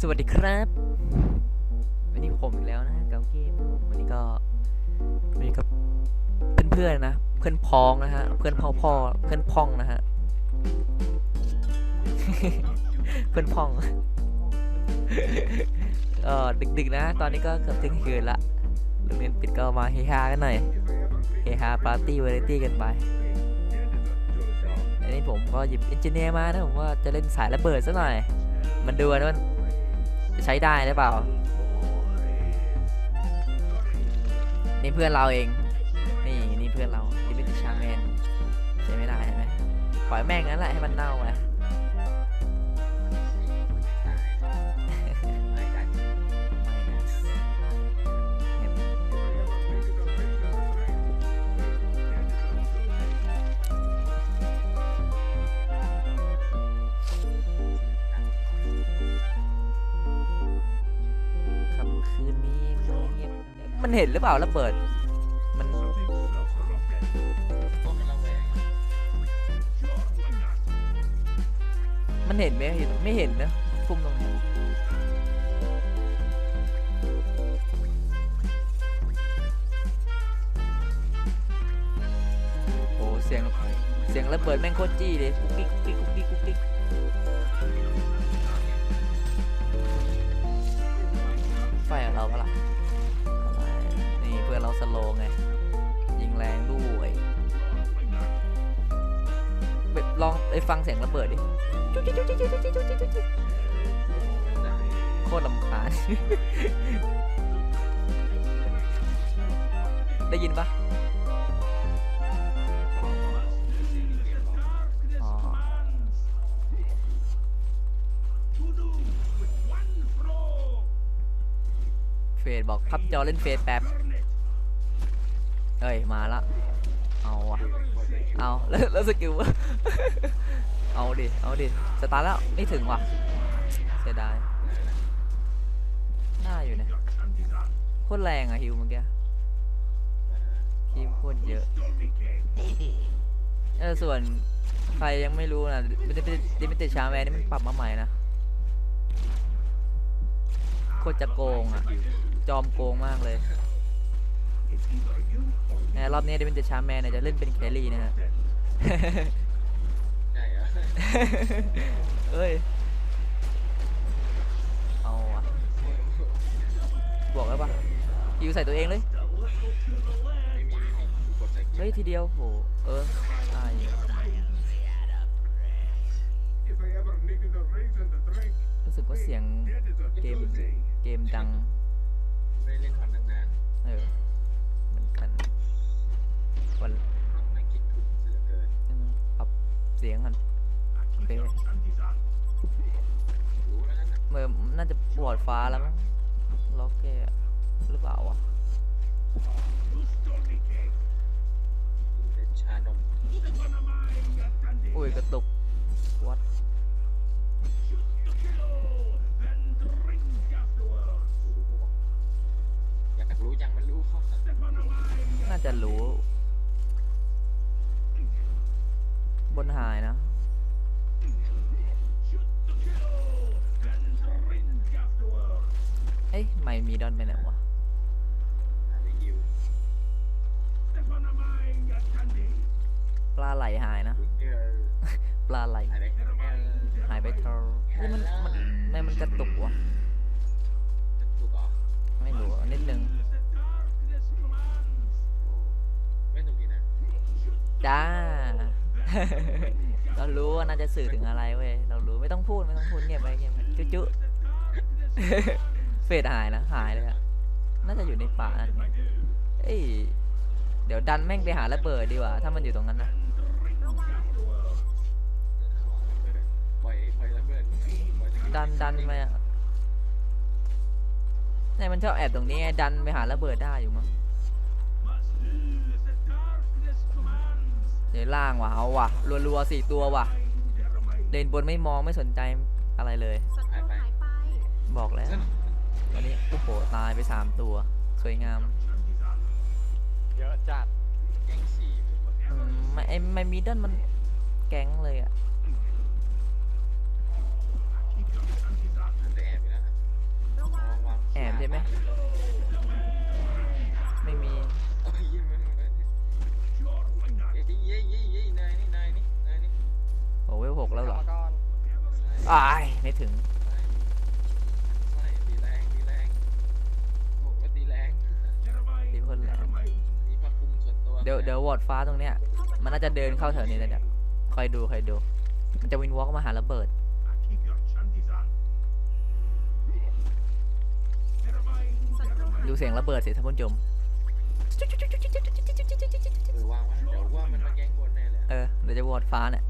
สวัสดีครับ วันนี้ผมอีกแล้วนะเกาเกมวันนี้ก็วันนี้กับเพื่อนๆนะ เพื่อนพ้องนะฮะ เพื่อนพ่อพ่อเพื่อนพ้องนะฮะ เพื่อนพ้อง เออดึกๆนะ ตอนนี้ก็เกือบเที่ยงคืนละโรงเรียนปิดก็มาเฮฮากันหน่อยเฮฮาปาร์ตี้วาไรตี้กันไปอันนี้ผมก็หยิบเอนจิเนียร์มานะผมว่าจะเล่นสายระเบิดซะหน่อย มันดูนะมัน ใช้ได้หรือเปล่า นี่เพื่อนเราเอง นี่นี่เพื่อนเราดิมิติชาแมนใช้ไม่ได้ใช่ไหมปล่อยแม่งนั้นแหละให้มันเน่าไป มันเห็นหรือเปล่าระเบิด มันมันเห็นไหมเห็นไม่เห็นนะพุ่มตรงนี้โอ้เสียงเสียงระเบิดแม่งโคตรจี้เลยกุ๊กกิ๊กปิ๊ก ตรลำคาญ ได้ยินปะเฟดบอกพับจอเล่นเฟดแป๊บ เอ้ย มาละ เอาวะเอาแล้วแล้วสกิลเอาดิ เอาดิ สตาร์แล้ว ไม่ถึงว่ะเสียดาย อยู่เนี่ยโคตรแรงอะฮิวเมื่อกี้ฮิวโคตรเยอะ เออส่วนใครยังไม่รู้นะดิมิดิมิติชาแมนนี่มันปรับมาใหม่นะ โคตรจะโกงอะจอมโกงมากเลยเนี่ยรอบนี้ดิมิติชาแมนเนี่ยจะเล่นเป็นแครี่นะฮะเอ้ยเอาอะ บอกแล้วปะยิวใส่ตัวเองเลยเฮ้ยทีเดียวโหเออตายรู้สึกว่าเสียงเกมเกมดังไม่ได้เล่นคอนตั้งนานเออเหมือนกันวันปรับเสียงกันเบสรู้แล้วนั่นน่ะเมื่อน่าจะบอดฟ้าแล้วมั้ง ล็อกแกหรือเปล่าวะเป็นชานม อุ้ยกระตุกวัด สื่อถึงอะไรเว้ยเรารู้ไม่ต้องพูดไม่ต้องพูดเงียบไปเงียบไปจุ๊จุ๊ เฟดหายนะหายเลยอะน่าจะอยู่ในป่านั่นเอ้ยเดี๋ยวดันแม่งไปหาระเบิดดีกว่า ถ้ามันอยู่ตรงนั้นนะปล่อยปล่อยระเบิดปล่อยดันดันไปอะเนี่ยมันชอบแอบตรงนี้ไงดันไปหาระเบิดได้อยู่มั้งเดี๋ยวล่างว่ะเอาว่ะรัวๆสี่ตัวว่ะ เลนบนไม่มองไม่สนใจอะไรเลย ศัตรูหายไป บอกแล้ววันนี้โอ้โหตายไปสามตัว สวยงามเยอะจัดแย่งสี่อืมไม่ไอไม่มีดันมันแก๊งเลยอะมันจะแอบอยู่แล้วนะได้ไหมไม่ อ้ายไม่ถึง ใช่ตีแรงตีแรงโอ้โหตีแรงดีคนแหละมีผ้าคลุมส่วนตัวเดี๋ยวเดี๋ยววอร์ดฟ้าตรงเนี้ย มันน่าจะเดินเข้าแถวนี้เลยเนี่ยคอยดูคอยดู มันจะวินวอล์กมาหาระเบิด ดูเสียงระเบิดสิท่านผู้ชมเออว่างวะเดี๋ยวว่ามันมาแก๊งบนแน่เลยเออเดี๋ยวจะวอร์ดฟ้าเนี่ย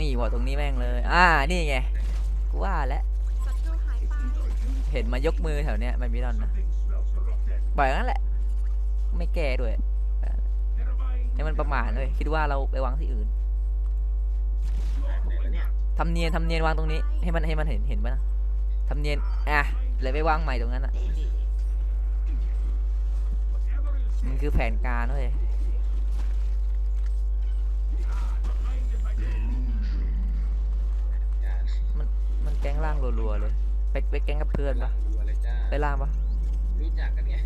นี่วอร์ดตรงนี้แม่งเลย อ่า นี่ไง กูว่าแล้ว เห็นมายกมือแถวเนี้ยมันมีดอนนะปล่อยงั้นแหละ ไม่แก้ด้วยเออให้มันประมาทเลยคิดว่าเราไปวางที่อื่นทำเนียนทำเนียนวางตรงนี้ ให้มันให้มันเห็นเห็นปะนะทำเนียน อะเลยไปวางใหม่ตรงนั้นอะ มันคือแผนการเว้ย ก๊งล่างรัวๆเลย ไปไปแก๊งกับเพื่อนปะดูอะไรจ้าไปล่างปะรู้จักกันไง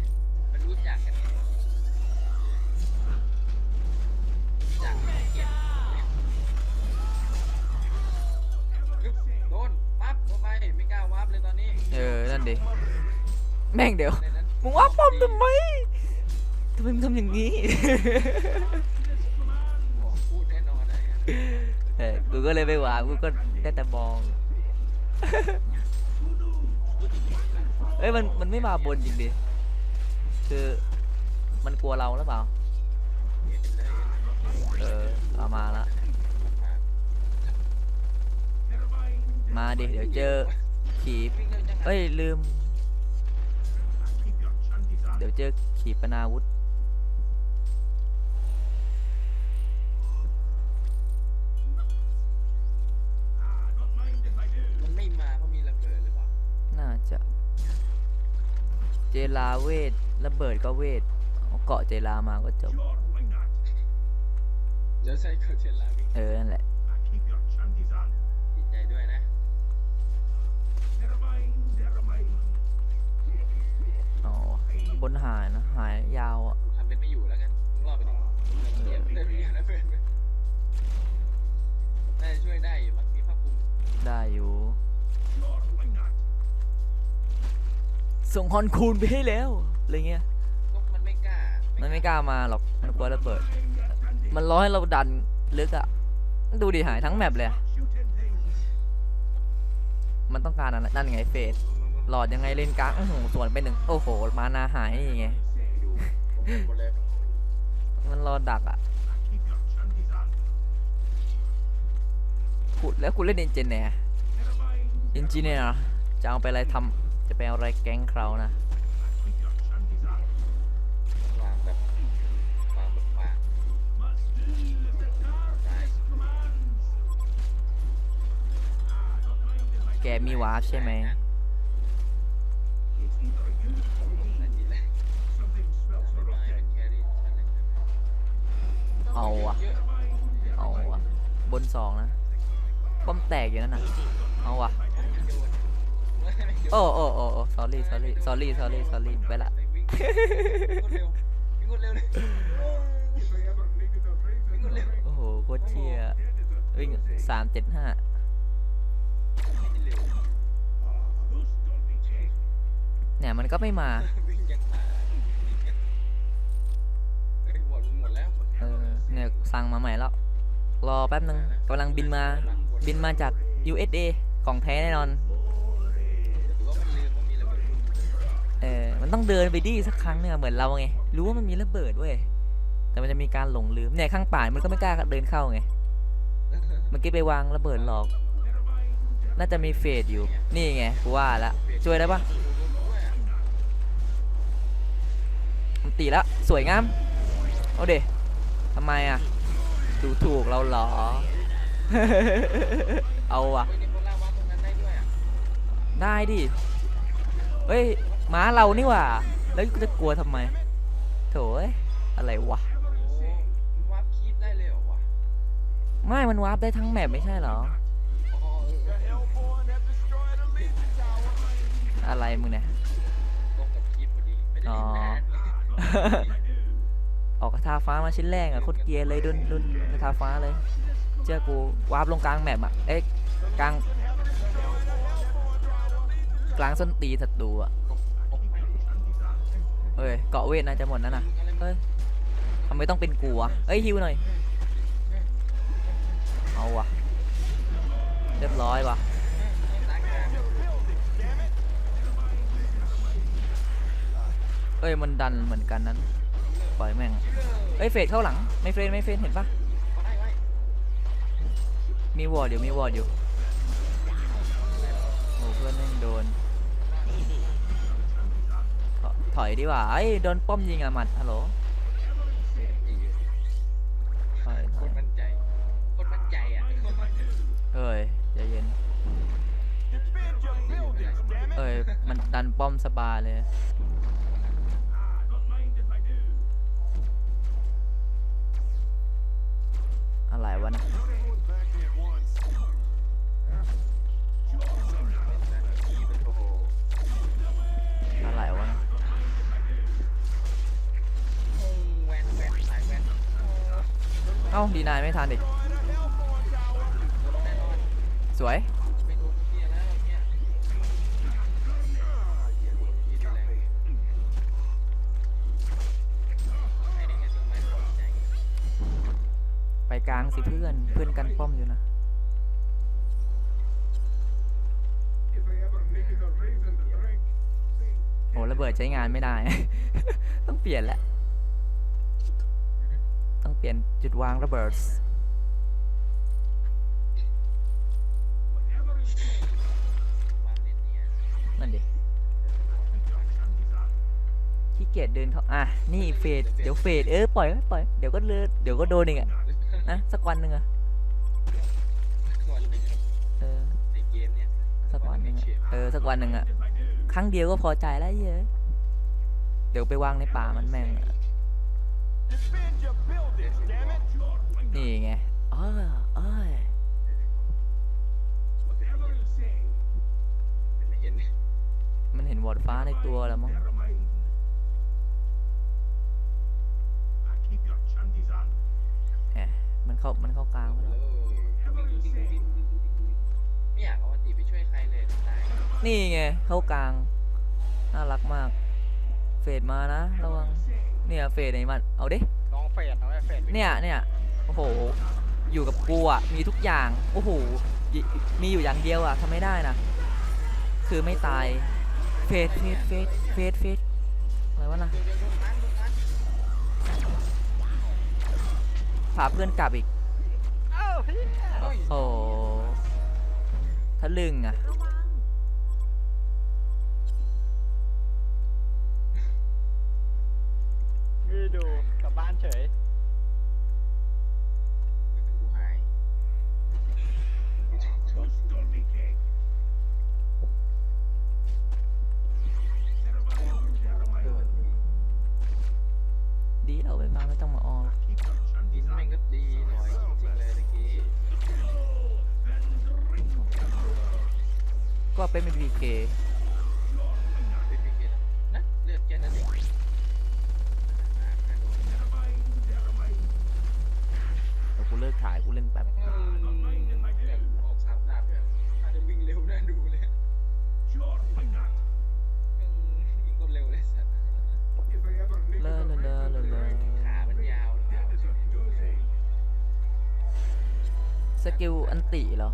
มันรู้จักกันไงรู้จักกันเกลียดปึ๊บโดนปั๊บเข้าไปไม่กล้าวาร์ปเลยตอนนี้เออ นั่นดิ แม่งเดี๋ยว ในนั้นมึงว่าป้อมทำไมทำไมมึงทำอย่างนี้ บอกพูดแน่นอนนะเออกูก็เลยไปวางกูก็ได้แต่มอง เอ้ยมันมันไม่มาบนจริงดิ คือมันกลัวเราหรือเปล่า เออเอามาละ มาดิ เดี๋ยวเจอขีบวิ่เอะเอ้ยลืม เดี๋ยวเจอขีปนาวุธ ลาเวทระเบิดก็เวทเอาเกาะเจลามาก็จบ เดี๋ยวใช้เขาเชนลาวิ่งเออนั่นแหละดีใจด้วยนะ อ๋อ บนหายนะ หายยาวอะ ทำเป็นไม่อยู่แล้วกันมึงรอดไปดิเดี๋ยวเดี๋ยวเดี๋ยวนะเพื่อนเพื่อนน่าจะช่วยได้อยู่มั้งมีผ้าคลุมได้อยู่ ส่งฮอนคูนไปให้แล้วอะไรเงี้ยก็มันไม่กล้ามันไม่กล้ามาหรอกมันกลัวระเบิด มันรอให้เราดันลึกอะดูดิหายทั้งแมปเลยอะมันต้องการอะไรนั่นไงเฟสหลอดยังไงเล่นกลางโอ้โหสวนไปหนึ่งโอ้โห มานาหายนี่ไงดูผมเป็นหมดเลยมันรอดักอะขุดแล้วคุณเล่นเอนจินเนียร์เอนจิเนียร์จะเอาไปอะไรทำ จะไปเอาอะไรแก๊งเขานะวางแบบวางแบบวางแกมีวาร์ปใช่ไหมเอาอะเอะเอาวะบนสองนะป้อมแตกอยู่นั่นนะเอาวะ โอ้โอ้โอ้ sorry sorry sorry sorry sorry ไปละ วิ่งเร็วเลยวิ่งเร็วโอ้โหโคตรเชี่ยวิ่งสามเจ็ดห้าเนี่ยมันก็ไม่มา วิ่งยังหาหมดหมดแล้วเออเนี่ยสั่งมาใหม่แล้ว รอแป๊บนึงกำลังบินมา บินมาจาก USA ของแท้แน่นอน ต้องเดินไปดีสักครั้งเนี่ยเหมือนเราไงรู้ว่ามันมีระเบิดเว้ยแต่มันจะมีการหลงลืมเนี่ยข้างป่ามันก็ไม่กล้าเดินเข้าไงเมื่อกี้ไปวางระเบิดหลอก น่าจะมีเฟดอยู่ นี่ไงกูว่าละช่วยได้ปะมันตีแล้วสวยงามเอาเดทำไมอะดูถูกเราเหรอ เอาว่ะเฮ้ยนี่คนล่างวางตรงนั้นได้ด้วยอะ ได้ดิ เฮ้ย ม้าเรานี่หว่า แล้วกูจะกลัวทำไม โถเอ้ยอะไรวะโอ้มันวาร์ปคีปได้เลยเหรอวะ ไม่ มันวาร์ปได้ทั้งแมปไม่ใช่เหรออ๋อเออเอออะไรมึงเนี่ยตรงกับคลิปพอดีไม่ได้เล่นนานออกกระทาฟ้ามาชิ้นแรกอะโคตรเกรียร์เลยดุนดุนกระทาฟ้าเลยเชื่อกูวาร์ปลงกลางแมปอะเอ๊ะกลางกลางส้นตีศัตรูอะ เอ้ยเกาะเวทน่าจะหมดนั่นน่ะเอ้ยทำไมต้องเป็นกูอะเอ้ยฮิวหน่อยเอาวะเรียบร้อยวะเอ้ยมันดันเหมือนกันนั้นปล่อยแม่งเอ้ยเฟดเข้าหลังไม่เฟดไม่เฟดเห็นปะมีวอร์ดอยู่มีวอร์ดอยู่โอ้เพื่อนแม่งโดน ถอยดีกว่าไอ้ยโดนป้อมยิงอะหมัดฮัลโหลถอยถคอยนมั่นใจคนมั่นใจอะเอ้ยใจเย็นเอ้ยมันดันป้อมสบายเลย อะไรวะนะ เอ้าดีนายไม่ทันอนสวยไปโดนเกียร์แล้วย ไปกลางสิเพื่อน เพื่อนกันป้อมอยู่นะโอ้ระเบิดใช้งานไม่ได้ ต้องเปลี่ยนแล้ว เปลี่ยนจุดวางระเบิด นั่นดิขี้เกียจเดินเขาอะ นี่เฟด เดี๋ยวเฟด เออปล่อยปล่อย เดี๋ยวก็เลือเดี๋ยวก็โดนอีกอะนะสักวันหนึ่งอะเออสักวันหนึ่งเออ สักวันหนึ่งอะ ครั้งเดียวก็พอใจแล้วเย้ยเดี๋ยวไปวางในป่ามันแม่งอะ นี่ไงเออเอ้ยไม่เห็นมันเห็นวอร์ดฟ้าในตัวแล้วมั้ง แหมมันเข้า มันเข้ากลางไปแล้ว ไม่อยากเอาอันติไปช่วยใครเลยตายนี่ไง เข้ากลาง น่ารักมาก เฟดมานะ ระวัง เนี่ย เฟดไหนมัน เอาดิ น้องเฟดน้องเฟดเนี่ย เนี่ยโอ้โห อยู่กับกูอะ มีทุกอย่าง โอ้โห มีอยู่อย่างเดียวอะทำไม่ได้นะ คือไม่ตาย เฟดเฟดเฟดเฟดเฟดอะไรวะนะเดี๋ยวเดี๋ยวโดนมันโดนมันพาเพื่อนกลับอีก โอ้โหทะลึงอะมีดูกลับบ้านเฉย กิลอันติเหรอ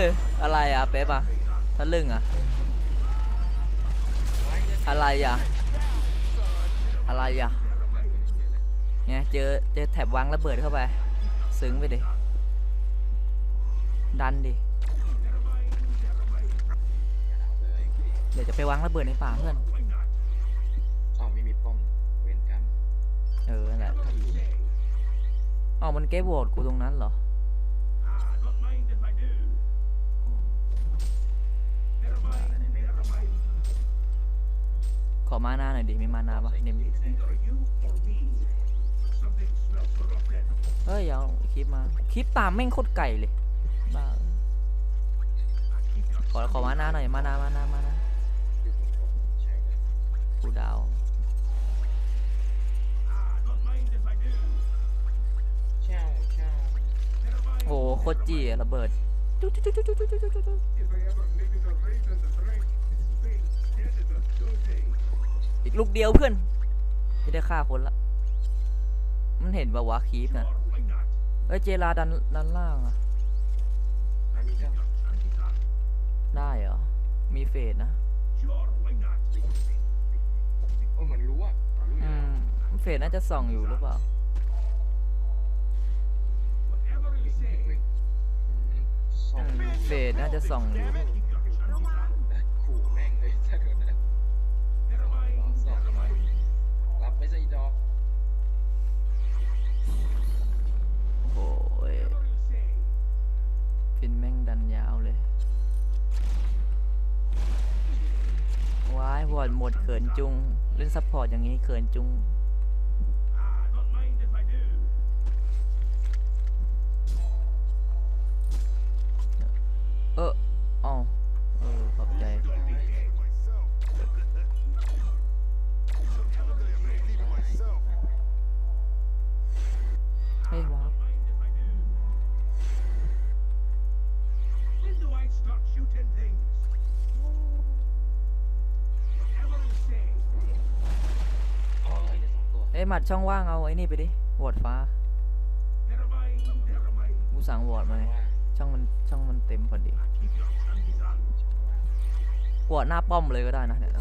ย อะไรอะเป๊ปอะทะลึ่งอะ อะไรอะ อะไรอะเนี่ยเจอเจอแถบวางระเบิดเข้าไป ซึ้งไปดิ ดันดิ เดี๋ยวจะไปวางระเบิดในป่าเพื่อนอ้าวไม่มีป้อมเว้นกรรมเออนั่นแหละอ๋อมันเก็บโหวตกูตรงนั้นเหรอ อมาหน้าหน่อยดิมีมานาปะเนมเฮ้ยเอาคลิปมาคลิปตามแม่งโคตรไก่เลยบ้าขอขอมาหน้าหน่อยมานามานามานาใช่เลยกูดาวเช่าเช่าโอ้โคตรจี้อะระเบิด ลูกเดียวเพื่อน จะได้ฆ่าคนละ มันเห็นปะวะคีปนะเอ้ยเจลาดันดันล่างอะได้เหรอ มีเฟสนะโอ้เหมือนรู้อะอืมเฟสน่าจะส่องอยู่หรือเปล่าเฟสน่าจะส่องอยู่ นจุง เล่นซัพพอร์ตอย่างนี้เขินจุง มัดช่องว่างเอาไอ้นี่ไปดิวอดฟ้ากูสั่งวอดมาไงว่าช่องมันช่องมันเต็มพอดีวอดหน้าป้อมเลยก็ได้นะเนี่ย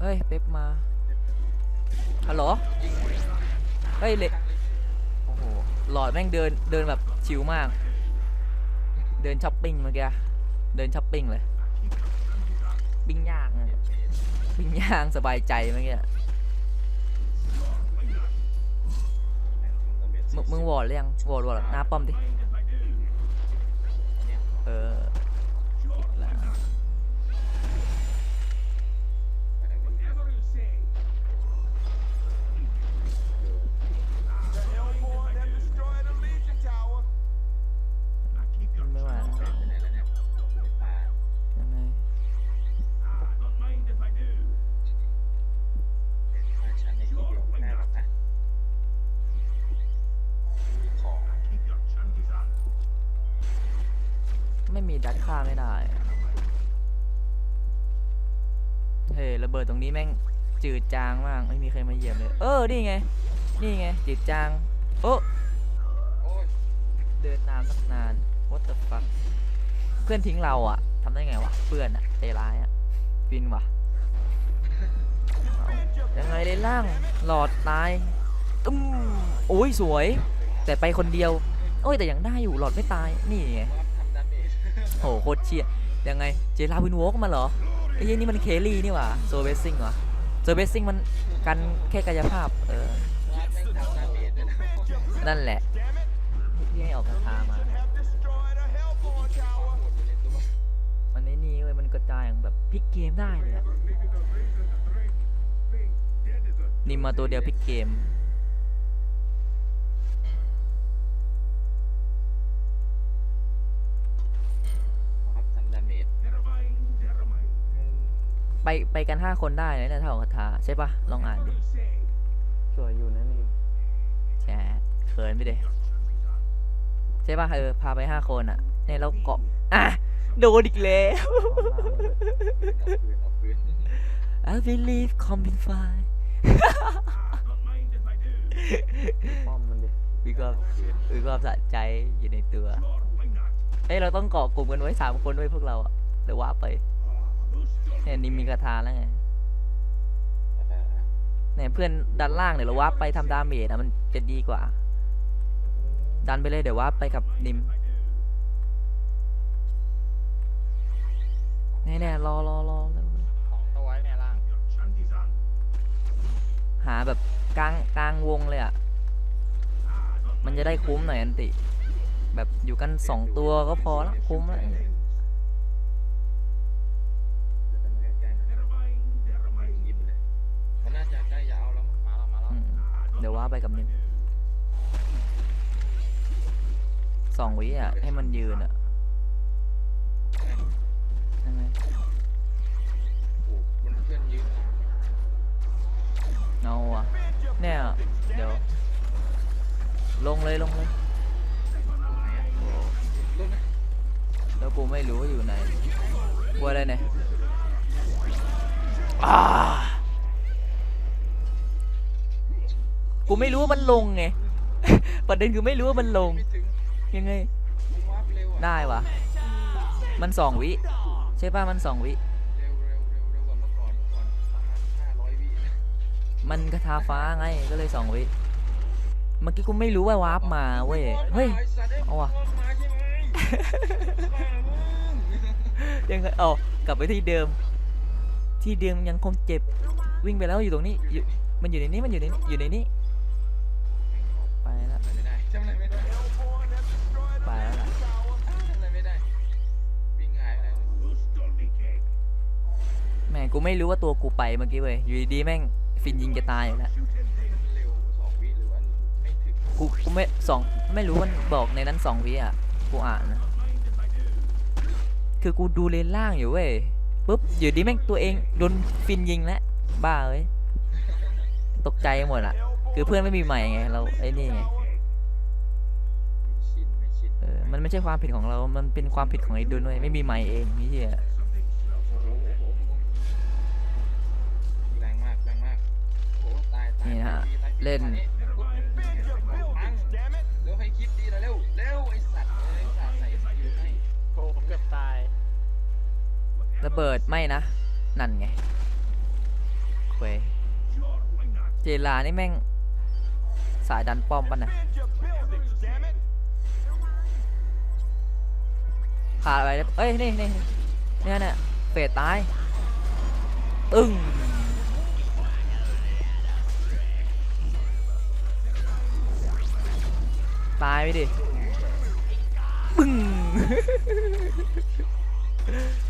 เฮ้ยเป๊ปมาฮัลโหลเลยเฮ้ยเละโอ้โหหลอดแม่งเดินเดินแบบชิวมาก เดินช้อปปิ้งเมื่อกี้เดินช้อปปิ้งเลย ปิ้งย่างอะ ปิ้งย่างสบายใจเมื่อกี้มึงมึงวอดหรือยังวอดวอดหน้าป้อมดิ ไม่าไม่ได้ เฮ้ยระเบิดตรงนี้แม่งจืดจางมากไม่มีใครมาเหยียบเลย เออ นี่ไง นี่ไง จืดจาง โอ้เดินนานตั้งนาน what the fuck เพื่อนทิ้งเราอะทำได้ไงวะ เพื่อนอะใจร้ายอะฟินวะยังไงเลยล่าง หลอดตายตุ้มโอ้ยสวย แต่ไปคนเดียว โอ้ยแต่ยังได้อยู่หลอดไม่ตาย นี่ไง โหโคตรเชี่ยยังไงเจลาวินวอล์กมาเหรอไอ้ยี่นี่มันเคลลี่นี่หว่าโซเบสซิงเหรอโซเบสซิงมันกันแค่กายภาพเออนั่นแหละที่ให้ออกคาถามามันไอ้นี่เว้ยมันกระจายอย่างแบบพลิกเกมได้เลยนิมมาตัวเดียวพลิกเกม ไปไปกันห้าคนได้นะเนี่ยเท่ากับทาใช่ปะลองอ่านดิสวยอยู่นั่นเองแชทเขินไปดิใช่ปะเออพาไปห้าคนอะเนี่ยเราเกาะอะโดนอีกแล้วเอาปืนเอาปืน I believe coming fine Don't mind if I do. ป้อมมันดิมีความมีความสะใจอยู่ในตัว Sure, why not? เอ้ยเราต้องเกาะกลุ่มกันไว้สามคนด้วยพวกเราอะเดี๋ยวว่าไป Who's still เนี่ยนี่มีกระทาแล้วไงเนี่ยเพื่อนดันล่างเดี๋ยวเราว่าไปทำดาเมจอะมันจะดีกว่า ดันไปเลยเดี๋ยวว่าไปกับนิมแน่ๆรอรอรอเร็วสองตัวไว้เนี่ยล่าง your chances on? หาแบบกลางกลางวงเลยอะ มันจะได้คุ้มหน่อยอันติ แบบอยู่กันสองตัวก็พอละคุ้มละ จะทำให้ใกล้ๆหน่อย Never mind, never mind. ยิบเลยมันน่าจะใกล้ยาวแล้วมั้งมาแล้วมาแล้ว อืม เดี๋ยวว่าไปกับนิมสองวิอะ ให้มันยืนอะใช่ไหมโอ้โหมันเพื่อนยืนมาเอาอะเนี่ยเดี๋ยว ลงเลยลงเลยแล้วกูไม่รู้ว่าอยู่ไหนกลัวอะไรเนี่ยอ่า กูไม่รู้ว่ามันลงไง ประเด็นคือไม่รู้ว่ามันลง ยังไง ได้วะ มันสองวิ ใช่ป่ะ มันสองวิ มันกระทาฟ้าไง ก็เลยสองวิ เมื่อกี้กูไม่รู้ว่าวาร์ปมาเว้ย เฮ้ย เอาวะยังไงเอากลับไปที่เดิม ที่เดิมยังคงเจ็บ วิ่งไปแล้วอยู่ตรงนี้ มันอยู่ในนี้ มันอยู่ในอยู่ในนี้ กูไม่รู้ว่าตัวกูไปเมื่อกี้เว้ยอยู่ดีๆแม่งฟินยิงจะตายอยู่แล้วกูกูไม่สองไม่รู้มันบอกในนั้นสองวิอะกูอ่านนะคือกูดูเลนล่างอยู่เว้ยปุ๊บอยู่ดีแม่งตัวเองโดนฟินยิงแล้วบ้าเว้ยตกใจหมดอะ คือเพื่อนไม่มีใหม่ไงเราไอ้นี่ไงมันไม่ใช่ความผิดของเรา มันเป็นความผิดของไอ้ดุนเว้ยไม่มีใหม่เองนี่เหี้ย นี่นะฮะตายฟรีตายฟรีเล่นตายปุ๊บปังเร็วให้คลิปดีนะเร็วเร็วไอ้สัตว์เอ้ยสัตว์ใส่สกิลให้โอ้ผมเกือบตายระเบิดไม่นะ นั่นไงเว้ย Sure, why not? เจลานี่แม่งสายดันป้อมปะนะผ่านไปแล้วเอ้ยนี่นี่นี่เนี่ยเนี่ยเฟดตาย อึ้ง ตายไปดิบึ้ง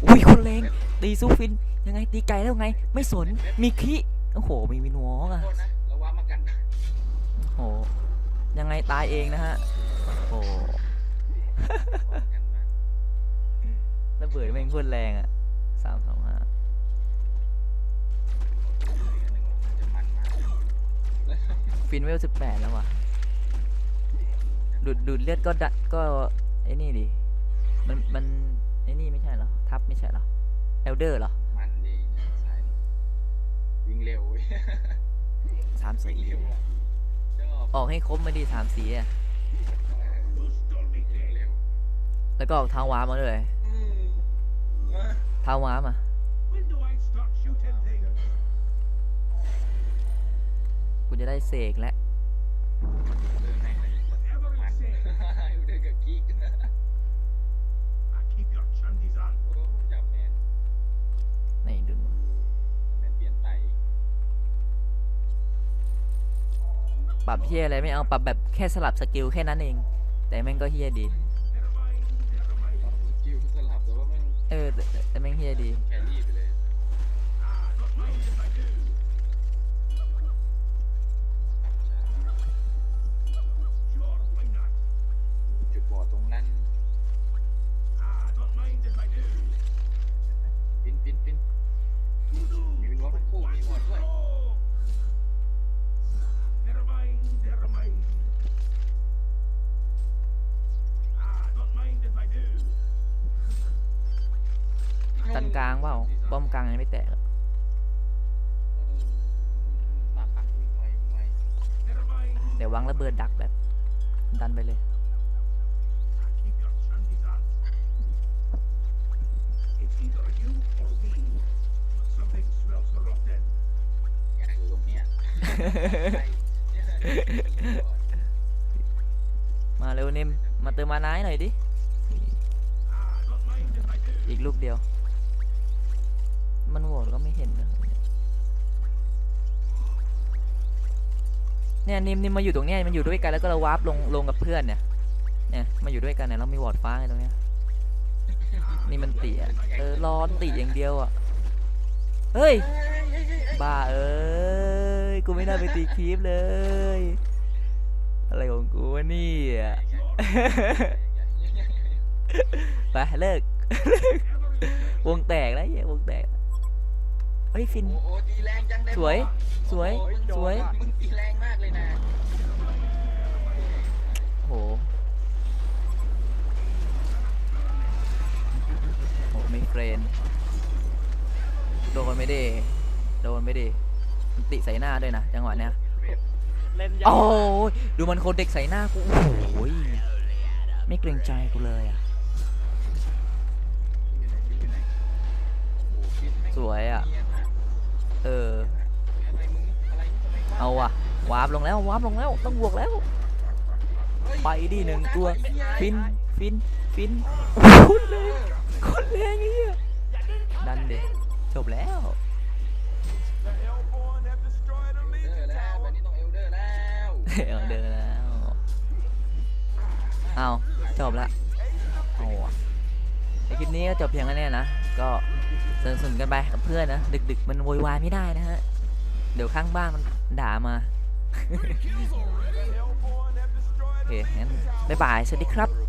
อุ้ยคนเลงตีสู้ฟิน ยังไงตีไกลแล้วไง ไม่สน มีคิโอ้โห มีวินวอล์กอะโทษนะเราว่ามากันโอ้โหยังไงตายเองนะฮะ โอ้โหว่ากันมาระเบิดแม่งโคตรแรงอะสามสองห้าฟินเวลสิบแปดแล้ววะ ดูดดูดเลือดก็ดะก็ไอ้นี่ดิ มันมันไอ้นี่ไม่ใช่เหรอ ทับไม่ใช่เหรอ เอลเดอร์เหรอ มันดีเนี่ยสายวิ่งเร็วเว้ยสามสีวิ่งเร็วอะชอบออกให้ครบมาดีสามสีอะ Who stole me วิ่ง cake? เร็วแล้วก็ออกทางว้าร์ปมาด้วยอืมมาทางว้าร์ปอะ When do I start shooting things? กูจะได้เสกแล้ว ปรับเฮียอะไรไม่เอาปรับแบบแค่สลับสกิลแค่นั้นเอง แต่แม่งก็เฮียดี Never mind, never mind. สกิลสลับแต่ว่ามันเออแต่แต่แต่แม่งเฮียดีแค กลางเปล่าป้อมกลางยังไม่แตกอะปากปากวิ่งไววิ่งไว Never mind. เดี๋ยววางระเบิดดักแบบ ดันไปเลย Keep your chances on. It's either you or me. Something smells rotten. อยากอยู่ตรงเนี้ยใช่มาเร็วนิมมาเติมมาน้ายหน่อยดิ Ah, not mind if I do. อีกลูกเดียวมันโหวต ก็ไม่เห็นนะเนี่ยนิมนิมมาอยู่ตรงเนี้ยมันอยู่ด้วยกันแล้วก็เราวาร์ปลงลงกับเพื่อนเนี่ยเนี่ยมาอยู่ด้วยกันเนี่ยเรามีวอร์ดฟ้าไงตรงเนี้ยนี่มันติอะเออร้อนติอย่างเดียวอะเฮ้ยบ้าเอ้ยกูไม่น่าไปตีคลิปเลย อะไรของกูวะนี่ยไปเลิกวงแตกแล้วเหี้ยวงแตก ฮ้ยฟิน โอ้โหตีแรงจังได้สวย สวยโอ้โหสวย มึงตีแรงมากเลยนะโหโหไม่เฟรน โดนไม่ดีโดนไม่ดีมันติใส่หน้าด้วยนะ จังหวะเนี้ย เล่นยากโอ้ยดูมันโคเด็กใส่หน้ากู โอ้โหยไม่เกรงใจกูเลยอะอยู่ไหนอยู่ไหนโอ้โหคิดแม่งสวยอะ เออ เอาว่ะวาร์ปลงแล้ววาร์ปลงแล้วต้องบวกแล้ว ไปดิหนึ่งตัว ฟินฟินฟินโคตรแรงโคตรแรงไอ้เหี้ยดันเด็จบแล้วเอลเดอร์แล้วเอลเดอร์แล้วเอาเดินแล้วเอาจบละเอาว่ะในคลิปนี้ก็จบเพียงแค่นี้นะ ก็ สนุกสนุกกันไปกับเพื่อนนะดึก ๆ มันโวยวายไม่ได้นะฮะ เดี๋ยวข้างบ้านมันด่ามาโอเคงั้นบ๊ายบายสวัสดีครับ